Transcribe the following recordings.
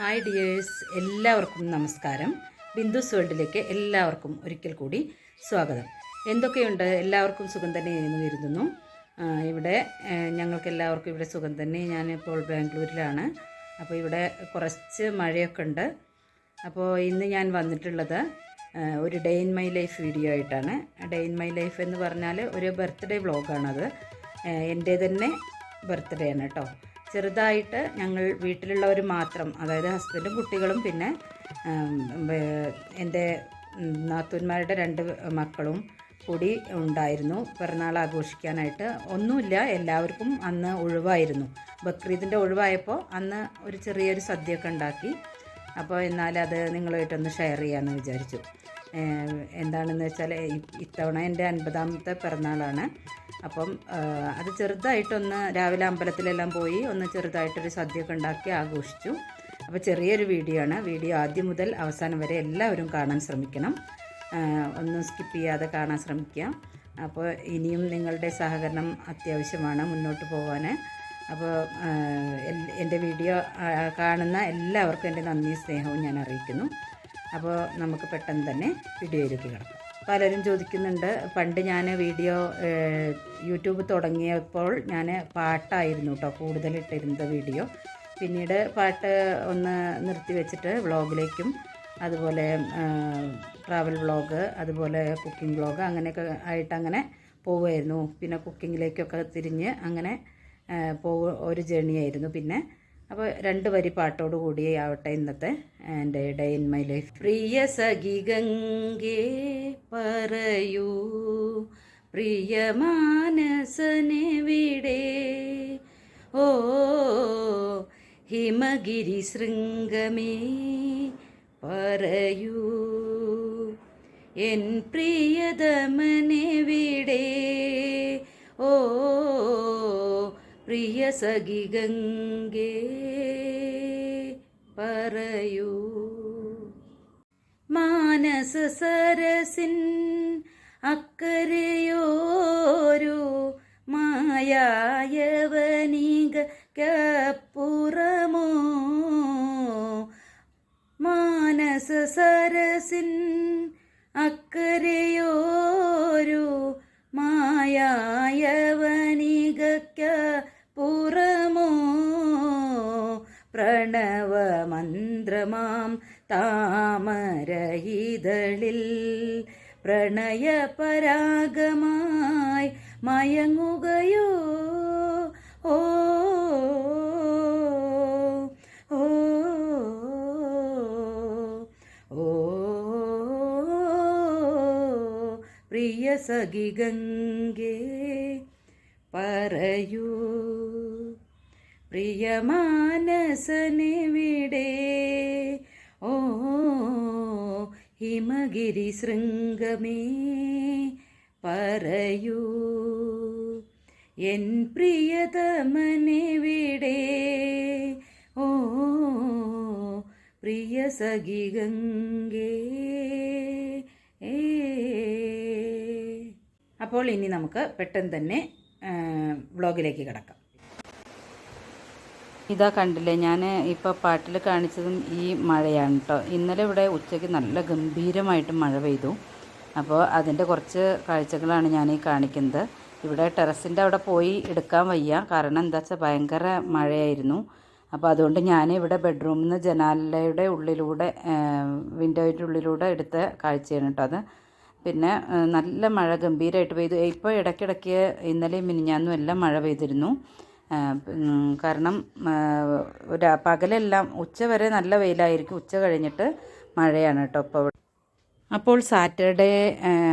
Hi dears എല്ലാവർക്കും നമസ്കാരം. ബിന്ദുസ് വേൾഡിലേക്ക് എല്ലാവർക്കും ഒരിക്കൽ കൂടി സ്വാഗതം. എന്തൊക്കെയുണ്ട്? എല്ലാവർക്കും സുഖം തന്നെ എന്ന് കരുതുന്നു. ഇവിടെ ഞങ്ങൾക്ക് എല്ലാവർക്കും ഇവിടെ സുഖം തന്നെ. ഞാനിപ്പോൾ ബാംഗ്ലൂരിലാണ്. അപ്പോൾ ഇവിടെ കുറച്ച് മഴയൊക്കെ ഉണ്ട്. അപ്പോൾ ഇന്ന് ഞാൻ വന്നിട്ടുള്ളത് ഒരു day in my life video ആയിട്ടാണ്. ഡേ ഇൻ മൈ ലൈഫ് എന്ന് പറഞ്ഞാൽ ഒരു ബർത്ത്ഡേ വ്ളോഗാണത് എന്റെ തന്നെ ബർത്ത്ഡേ ആണ് കേട്ടോ. ചെറുതായിട്ട് ഞങ്ങൾ വീട്ടിലുള്ളവർ മാത്രം അതായത് ഹസ്ബൻഡും കുട്ടികളും പിന്നെ എന്റെ നാത്തൂന്മാരുടെ രണ്ട് മക്കളും കൂടി ഉണ്ടായിരുന്നു പിറന്നാൾ ആഘോഷിക്കാനായിട്ട്. ഒന്നുമില്ല എല്ലാവർക്കും അന്ന് ഒഴിവായിരുന്നു. ബക്രീദിന്റെ ഒഴിവായപ്പോൾ അന്ന് ഒരു ചെറിയൊരു സദ്യയൊക്കെ ഉണ്ടാക്കി. അപ്പോൾ എന്നാൽ അത് നിങ്ങളുമായിട്ടൊന്ന് ഷെയർ ചെയ്യാമെന്ന് വിചാരിച്ചു. എന്താണെന്ന് വെച്ചാൽ ഇത്തവണ എന്റെ അൻപതാമത്തെ പിറന്നാളാണ്. അപ്പം അത് ചെറുതായിട്ടൊന്ന് രാവിലെ അമ്പലത്തിലെല്ലാം പോയി ഒന്ന് ചെറുതായിട്ടൊരു സദ്യയൊക്കെ ഉണ്ടാക്കി ആഘോഷിച്ചു. അപ്പോൾ ചെറിയൊരു വീഡിയോ ആണ്. വീഡിയോ ആദ്യം മുതൽ അവസാനം വരെ എല്ലാവരും കാണാൻ ശ്രമിക്കണം. ഒന്നും സ്കിപ്പ് ചെയ്യാതെ കാണാൻ ശ്രമിക്കുക. അപ്പോൾ ഇനിയും നിങ്ങളുടെ സഹകരണം അത്യാവശ്യമാണ് മുന്നോട്ട് പോകാൻ അപ്പോൾ എന്റെ വീഡിയോ കാണുന്ന എല്ലാവർക്കും എന്റെ നന്ദി സ്നേഹവും ഞാൻ അറിയിക്കുന്നു. അപ്പോൾ നമുക്ക് പെട്ടെന്ന് തന്നെ വീഡിയോയിലേക്ക് കിടക്കാം. പലരും ചോദിക്കുന്നുണ്ട് പണ്ട് ഞാൻ വീഡിയോ യൂട്യൂബ് തുടങ്ങിയപ്പോൾ ഞാൻ പാട്ടായിരുന്നു കേട്ടോ കൂടുതൽ ഇട്ടിരുന്നത് വീഡിയോ. പിന്നീട് പാട്ട് ഒന്ന് നിർത്തി വെച്ചിട്ട് വ്ളോഗിലേക്കും അതുപോലെ ട്രാവൽ വ്ളോഗ് അതുപോലെ കുക്കിംഗ് വ്ളോഗ് അങ്ങനെയൊക്കെ ആയിട്ട് അങ്ങനെ പോവുമായിരുന്നു. പിന്നെ കുക്കിങ്ങിലേക്കൊക്കെ തിരിഞ്ഞ് അങ്ങനെ പോ ഒരു ജേണിയായിരുന്നു. പിന്നെ അപ്പോൾ രണ്ട് വരി പാട്ടോട് കൂടി ആവട്ടെ ഇന്നത്തെ എന്റെ ഡേ ഇൻ മൈ ലൈഫ്. പ്രിയ സഖി ഗംഗേ പറയൂ പ്രിയ മാനസനെവിടെ ഓ ഹിമഗിരി ശൃംഗമേ പറയൂ എൻ പ്രിയതമനെവിടെ ഓ പ്രിയ സഖി ഗംഗേ പറയൂ. മാനസ സരസിൻ അക്കരയോരു മായായവനികപ്പുറമോ മാനസ സരസിൻ പ്രണവമന്ത്രമാം താമരഹിതളിൽ. പ്രണയപരാഗമായി മയങ്ങുകയോ? ഓ ഓ ഓ പ്രിയ സഖി ഗംഗേ പറയൂ. പ്രിയമാനസനെവിടെ ഓ ഹിമഗിരി ശൃംഗമേ പറയൂ. എൻ പ്രിയതമനിവിടെ ഓ പ്രിയ സഖി ഗംഗേ. അപ്പോൾ ഇനി നമുക്ക് പെട്ടെന്ന് തന്നെ വ്ളോഗിലേക്ക് കിടക്കാം. ഇതാ കണ്ടില്ലേ ഞാൻ ഇപ്പോൾ പാട്ടിൽ കാണിച്ചതും ഈ മഴയാണ് കേട്ടോ ഇന്നലെ ഇവിടെ ഉച്ചയ്ക്ക് നല്ല ഗംഭീരമായിട്ട് മഴ പെയ്തു. അപ്പോൾ അതിന്റെ കുറച്ച് കാഴ്ചകളാണ് ഞാൻ ഈ കാണിക്കുന്നത്. ഇവിടെ ടെറസിന്റെ അവിടെ പോയി എടുക്കാൻ വയ്യ. കാരണം എന്താ വെച്ചാൽ ഭയങ്കര മഴയായിരുന്നു. അപ്പോൾ അതുകൊണ്ട് ഞാൻ ഇവിടെ ബെഡ്റൂമിൽ നിന്ന് ജനാലയുടെ ഉള്ളിലൂടെ വിൻഡോയുടെ ഉള്ളിലൂടെ എടുത്ത കാഴ്ചയാണ് കേട്ടോ അത്. പിന്നെ നല്ല മഴ ഗംഭീരമായിട്ട് പെയ്തു. ഇപ്പോൾ ഇടയ്ക്കിടയ്ക്ക് ഇന്നലെ മിനിഞ്ഞാന്നും എല്ലാം മഴ പെയ്തിരുന്നു. കാരണം ഒരു പകലെല്ലാം ഉച്ച വരെ നല്ല വെയിലായിരിക്കും. ഉച്ച കഴിഞ്ഞിട്ട് മഴയാണ് കേട്ടോ ഇപ്പോൾ അപ്പോൾ സാറ്റർഡേ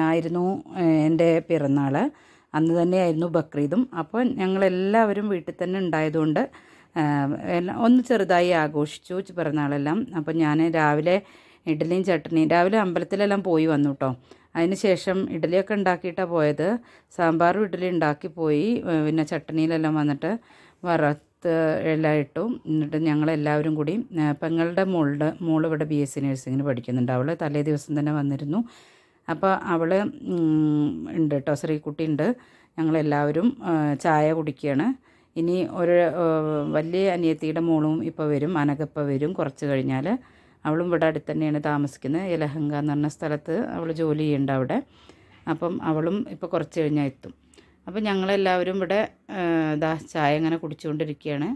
ആയിരുന്നു എന്റെ പിറന്നാൾ അന്ന് തന്നെയായിരുന്നു ബക്രീദും. അപ്പോൾ ഞങ്ങളെല്ലാവരും വീട്ടിൽ തന്നെ ഉണ്ടായതുകൊണ്ട് എല്ലാം ഒന്ന് ചെറുതായി ആഘോഷിച്ചു പിറന്നാളെല്ലാം. അപ്പോൾ ഞാൻ രാവിലെ ഇഡ്ഡലിയും ചട്ടണിയും രാവിലെ അമ്പലത്തിലെല്ലാം പോയി വന്നു കേട്ടോ. അതിന് ശേഷം ഇഡ്ഡലിയൊക്കെ ഉണ്ടാക്കിയിട്ടാണ് പോയത്. സാമ്പാറും ഇഡലി ഉണ്ടാക്കി പോയി. പിന്നെ ചട്ടണിയിലെല്ലാം വന്നിട്ട് വറുത്ത് എല്ലാം ഇട്ടു. എന്നിട്ട് ഞങ്ങളെല്ലാവരും കൂടി പെങ്ങളുടെ മോളുടെ മോൾ ഇവിടെ ബി എസ് സി നഴ്സിങ്ങിന് പഠിക്കുന്നുണ്ട്. അവൾ തലേ ദിവസം തന്നെ വന്നിരുന്നു. അപ്പോൾ അവൾ ഉണ്ട് കേട്ടോ ശ്രീകുട്ടി ഉണ്ട്. ഞങ്ങളെല്ലാവരും ചായ കുടിക്കുകയാണ്. ഇനി ഒരു വലിയ അനിയത്തിയുടെ മോളും ഇപ്പോൾ വരും. അനകപ്പം വരും കുറച്ച് കഴിഞ്ഞാൽ അവളും ഇവിടെ അടുത്ത് തന്നെയാണ് താമസിക്കുന്നത്. യലഹങ്ക എന്ന് പറഞ്ഞ സ്ഥലത്ത് അവൾ ജോലി ചെയ്യുന്നുണ്ട് അവിടെ. അപ്പം അവളും ഇപ്പോൾ കുറച്ച് കഴിഞ്ഞാൽ എത്തും. അപ്പം ഞങ്ങളെല്ലാവരും ഇവിടെ ഇതാ ചായ ഇങ്ങനെ കുടിച്ചുകൊണ്ടിരിക്കുകയാണ്.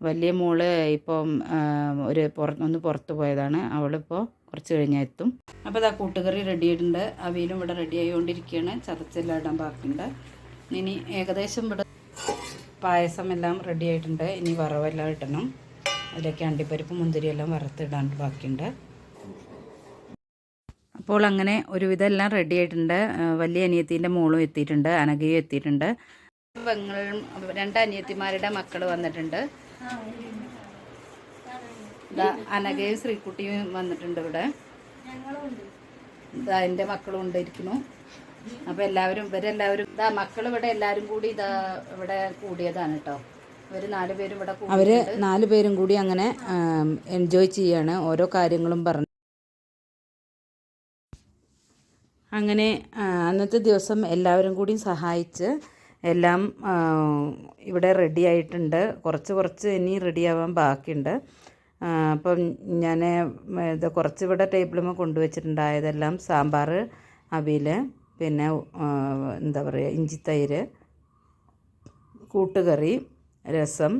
വലിയ മോൾ ഇപ്പം ഒരു പുറ ഒന്ന് പുറത്ത് പോയതാണ്. അവളിപ്പോൾ കുറച്ച് കഴിഞ്ഞാൽ എത്തും. അപ്പോൾ ഇതാ കൂട്ടുകറി റെഡി ആയിട്ടുണ്ട്. അവയിലും ഇവിടെ റെഡി ആയിക്കൊണ്ടിരിക്കുകയാണ്. ചതച്ചെല്ലാം ഇടാൻ ബാക്കിയുണ്ട്. ഇനി ഏകദേശം ഇവിടെ പായസം എല്ലാം റെഡി ആയിട്ടുണ്ട്. ഇനി വറവെല്ലാം ഇടണം. അതിലേക്ക് അണ്ടിപ്പരിപ്പ് മുന്തിരിയെല്ലാം വറുത്തിടാൻ ബാക്കിയുണ്ട്. അപ്പോൾ അങ്ങനെ ഒരുവിധം എല്ലാം റെഡി ആയിട്ടുണ്ട്. വലിയ അനിയത്തിന്റെ മോളും എത്തിയിട്ടുണ്ട് അനഘയും എത്തിയിട്ടുണ്ട്. പെങ്ങളും രണ്ട് അനിയത്തിമാരുടെ മക്കൾ വന്നിട്ടുണ്ട്. അനഘയും ശ്രീക്കുട്ടിയും വന്നിട്ടുണ്ട് ഇവിടെ. ഇതാ എന്റെ മക്കളും ഉണ്ടായിരിക്കുന്നു അപ്പോൾ എല്ലാവരും ഇവരെല്ലാവരും ഇതാ മക്കൾ ഇവിടെ എല്ലാവരും കൂടി ഇതാ ഇവിടെ കൂടിയതാണ് കേട്ടോ. ഇവർ നാല് പേരും ഇവിടെ അവർ നാല് പേരും കൂടി അങ്ങനെ എൻജോയ് ചെയ്യാണ്. ഓരോ കാര്യങ്ങളും പറഞ്ഞു. അങ്ങനെ അന്നത്തെ ദിവസം എല്ലാവരും കൂടി സഹായിച്ച് എല്ലാം ഇവിടെ റെഡി ആയിട്ടുണ്ട്. കുറച്ച് കുറച്ച് ഇനി റെഡിയാവാൻ ബാക്കിയുണ്ട്. അപ്പം ഞാൻ ഇത് കുറച്ച് ഇവിടെ ടേബിളുമ്പോൾ കൊണ്ടുവച്ചിട്ടുണ്ടായതെല്ലാം സാമ്പാർ അവിയൽ പിന്നെ എന്താ പറയുക ഇഞ്ചിത്തൈര് കൂട്ടുകറി രസം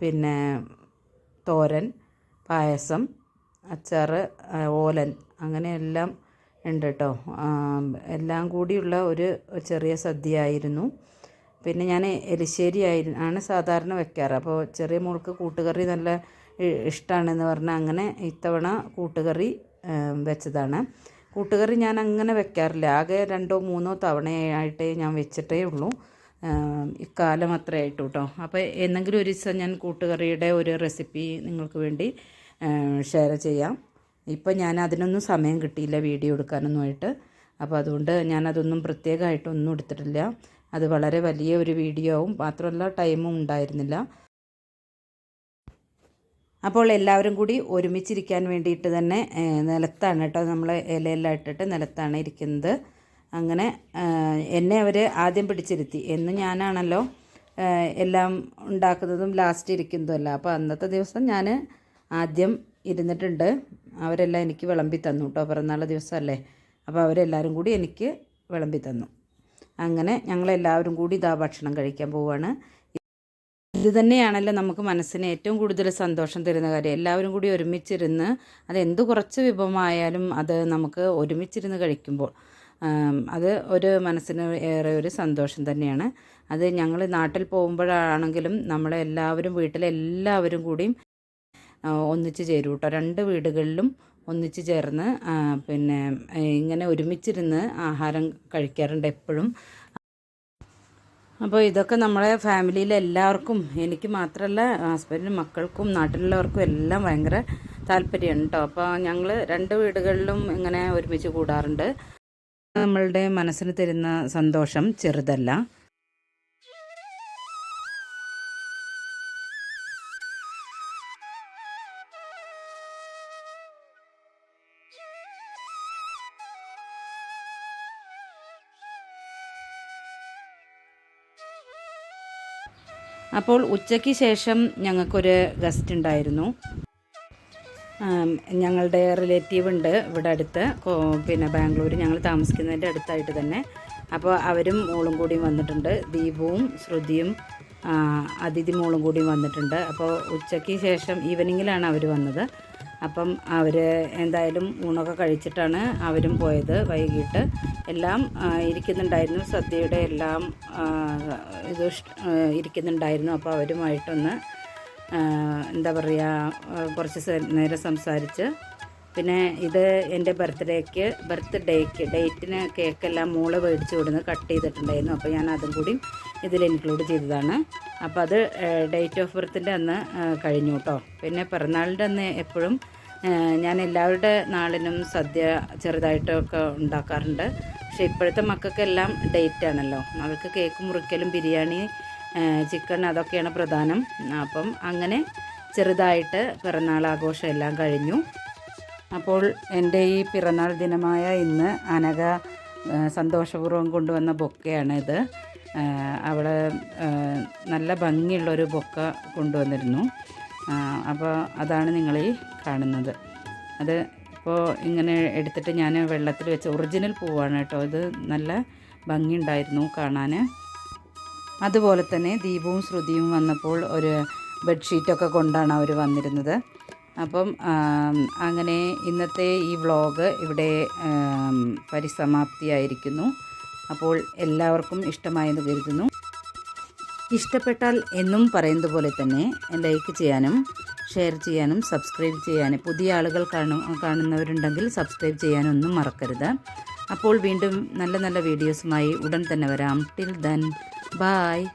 പിന്നെ തോരൻ പായസം അച്ചാർ ഓലൻ ഓലൻ അങ്ങനെയെല്ലാം ഉണ്ട് കേട്ടോ എല്ലാം കൂടിയുള്ള ഒരു ചെറിയ സദ്യ ആയിരുന്നു പിന്നെ ഞാൻ എലിശ്ശേരി ആയി ആണ് സാധാരണ വെക്കാറ്. അപ്പോൾ ചെറിയ മോൾക്ക് കൂട്ടുകറി നല്ല ഇഷ്ടമാണെന്ന് പറഞ്ഞാൽ അങ്ങനെ ഇത്തവണ കൂട്ടുകറി വെച്ചതാണ്. കൂട്ടുകറി ഞാൻ അങ്ങനെ വെക്കാറില്ല. ആകെ രണ്ടോ മൂന്നോ തവണയായിട്ടേ ഞാൻ വെച്ചിട്ടേ ഉള്ളൂ. ഇക്കാലം അത്ര ആയിട്ടു കേട്ടോ അപ്പോൾ എന്തെങ്കിലും ഒരു ദിവസം ഞാൻ കൂട്ടുകറിയുടെ ഒരു റെസിപ്പി നിങ്ങൾക്ക് വേണ്ടി ഷെയർ ചെയ്യാം. ഇപ്പം ഞാൻ അതിനൊന്നും സമയം കിട്ടിയില്ല വീഡിയോ എടുക്കാനൊന്നുമായിട്ട്. അപ്പോൾ അതുകൊണ്ട് ഞാനതൊന്നും പ്രത്യേകമായിട്ടൊന്നും എടുത്തിട്ടില്ല. അത് വളരെ വലിയ ഒരു വീഡിയോ ആവും. മാത്രമല്ല ടൈമും ഉണ്ടായിരുന്നില്ല. അപ്പോൾ എല്ലാവരും കൂടി ഒരുമിച്ചിരിക്കാൻ വേണ്ടിയിട്ട് തന്നെ നിലത്താണ് കേട്ടോ. നമ്മൾ ഇലയെല്ലാം ഇട്ടിട്ട് നിലത്താണ് ഇരിക്കുന്നത്. അങ്ങനെ എന്നെ അവർ ആദ്യം പിടിച്ചിരുത്തി. എന്ന് ഞാനാണല്ലോ എല്ലാം ഉണ്ടാക്കുന്നതും ലാസ്റ്റ് ഇരിക്കുന്നതും അല്ല അപ്പോൾ അന്നത്തെ ദിവസം ഞാൻ ആദ്യം ഇരുന്നിട്ടുണ്ട്. അവരെല്ലാം എനിക്ക് വിളമ്പി തന്നു കേട്ടോ പിറന്നാൾ ദിവസമല്ലേ അപ്പോൾ അവരെല്ലാവരും കൂടി എനിക്ക് വിളമ്പി തന്നു. അങ്ങനെ ഞങ്ങളെല്ലാവരും കൂടി ഇതാ ഭക്ഷണം കഴിക്കാൻ പോവുകയാണ് ഇത് തന്നെയാണല്ലോ നമുക്ക് മനസ്സിന് ഏറ്റവും കൂടുതൽ സന്തോഷം തരുന്ന കാര്യം. എല്ലാവരും കൂടി ഒരുമിച്ചിരുന്ന് അത് എന്ത് കുറച്ച് വിഭവമായാലും അത് നമുക്ക് ഒരുമിച്ചിരുന്ന് കഴിക്കുമ്പോൾ അത് ഒരു മനസ്സിന് ഏറെ ഒരു സന്തോഷം തന്നെയാണ്. അത് ഞങ്ങൾ നാട്ടിൽ പോകുമ്പോഴാണെങ്കിലും നമ്മളെല്ലാവരും വീട്ടിലെല്ലാവരും കൂടിയും ഒന്നിച്ച് ചേരും കേട്ടോ രണ്ട് വീടുകളിലും ഒന്നിച്ച് ചേർന്ന് പിന്നെ ഇങ്ങനെ ഒരുമിച്ചിരുന്ന് ആഹാരം കഴിക്കാറുണ്ട് എപ്പോഴും. അപ്പോൾ ഇതൊക്കെ നമ്മളെ ഫാമിലിയിലെ എല്ലാവർക്കും എനിക്ക് മാത്രമല്ല ഹസ്ബൻഡിനും മക്കൾക്കും നാട്ടിലുള്ളവർക്കും എല്ലാം ഭയങ്കര താല്പര്യമുണ്ട് കേട്ടോ അപ്പോൾ ഞങ്ങൾ രണ്ട് വീടുകളിലും ഇങ്ങനെ ഒരുമിച്ച് കൂടാറുണ്ട്. നമ്മളുടെ മനസ്സിന് തരുന്ന സന്തോഷം ചെറുതല്ല. അപ്പോൾ ഉച്ചയ്ക്ക് ശേഷം ഞങ്ങൾക്കൊരു ഗസ്റ്റ് ഉണ്ടായിരുന്നു. ഞങ്ങളുടെ റിലേറ്റീവ് ഉണ്ട് ഇവിടെ അടുത്ത്. പിന്നെ ബാംഗ്ലൂർ ഞങ്ങൾ താമസിക്കുന്നതിന്റെ അടുത്തായിട്ട് തന്നെ. അപ്പോൾ അവരും മോളും കൂടിയും വന്നിട്ടുണ്ട്. ദീപവും ശ്രുതിയും അതിഥി മോളും കൂടിയും വന്നിട്ടുണ്ട്. അപ്പോൾ ഉച്ചയ്ക്ക് ശേഷം ഈവനിങ്ങിലാണ് അവർ വന്നത്. അപ്പം അവർ എന്തായാലും ഊണൊക്കെ കഴിച്ചിട്ടാണ് അവരും പോയത് വൈകിട്ട്. എല്ലാം ഇരിക്കുന്നുണ്ടായിരുന്നു. സദ്യയുടെ എല്ലാം ഇത് ഇരിക്കുന്നുണ്ടായിരുന്നു. അപ്പോൾ അവരുമായിട്ടൊന്ന് എന്താ പറയുക കുറച്ച് നേരം സംസാരിച്ച്. പിന്നെ ഇത് എന്റെ ബർത്ത്ഡേക്ക് ബർത്ത്ഡേക്ക് ഡേറ്റിന് കേക്കെല്ലാം മോൾ മേടിച്ച് കൊടുന്ന് കട്ട് ചെയ്തിട്ടുണ്ടായിരുന്നു. അപ്പോൾ ഞാൻ അതും കൂടി ഇതിൽ ഇൻക്ലൂഡ് ചെയ്തതാണ്. അപ്പോൾ അത് ഡേറ്റ് ഓഫ് ബർത്തിന്റെ അന്ന് കഴിഞ്ഞു കേട്ടോ. പിന്നെ പിറന്നാളിന്റെ അന്ന് എപ്പോഴും ഞാൻ എല്ലാവരുടെ നാളിനും സദ്യ ചെറുതായിട്ടൊക്കെ ഉണ്ടാക്കാറുണ്ട്. പക്ഷേ ഇപ്പോഴത്തെ മക്കൾക്കെല്ലാം ഡേറ്റ് ആണല്ലോ അവർക്ക് കേക്ക് മുറിക്കലും ബിരിയാണി ചിക്കൻ അതൊക്കെയാണ് പ്രധാനം. അപ്പം അങ്ങനെ ചെറുതായിട്ട് പിറന്നാൾ ആഘോഷം എല്ലാം കഴിഞ്ഞു. അപ്പോൾ എന്റെ ഈ പിറന്നാൾ ദിനമായ ഇന്ന് അനഘ ആ, സന്തോഷപൂർവം കൊണ്ടുവന്ന ബൊക്കെയാണ് ഇത് അവളെ ആ, നല്ല ഭംഗിയുള്ളൊരു ബൊക്ക കൊണ്ടുവന്നിരുന്നു. അപ്പോൾ അതാണ് നിങ്ങൾ കാണുന്നത്. അത് ഇപ്പോൾ ഇങ്ങനെ എടുത്തിട്ട് ഞാൻ വെള്ളത്തിൽ വെച്ച് ഒറിജിനൽ പൂവാണ് കേട്ടോ. ഇത് നല്ല ഭംഗിയുണ്ടായിരുന്നു കാണാൻ. അതുപോലെ തന്നെ ദീപവും ശ്രുതിയും വന്നപ്പോൾ ഒരു ബെഡ്ഷീറ്റൊക്കെ കൊണ്ടാണ് അവർ വന്നിരുന്നത്. അപ്പം അങ്ങനെ ഇന്നത്തെ ഈ വ്ളോഗ് ഇവിടെ പരിസമാപ്തിയായിരിക്കുന്നു. അപ്പോൾ എല്ലാവർക്കും ഇഷ്ടമായെന്ന് കരുതുന്നു. ഇഷ്ടപ്പെട്ടാൽ എന്നും പറയുന്നത് പോലെ തന്നെ ലൈക്ക് ചെയ്യാനും ഷെയർ ചെയ്യാനും സബ്സ്ക്രൈബ് ചെയ്യാനും പുതിയ ആളുകൾ കാണു കാണുന്നവരുണ്ടെങ്കിൽ സബ്സ്ക്രൈബ് ചെയ്യാനൊന്നും മറക്കരുത്. അപ്പോൾ വീണ്ടും നല്ല നല്ല വീഡിയോസുമായി ഉടൻ തന്നെ വരാം. Till then. Bye.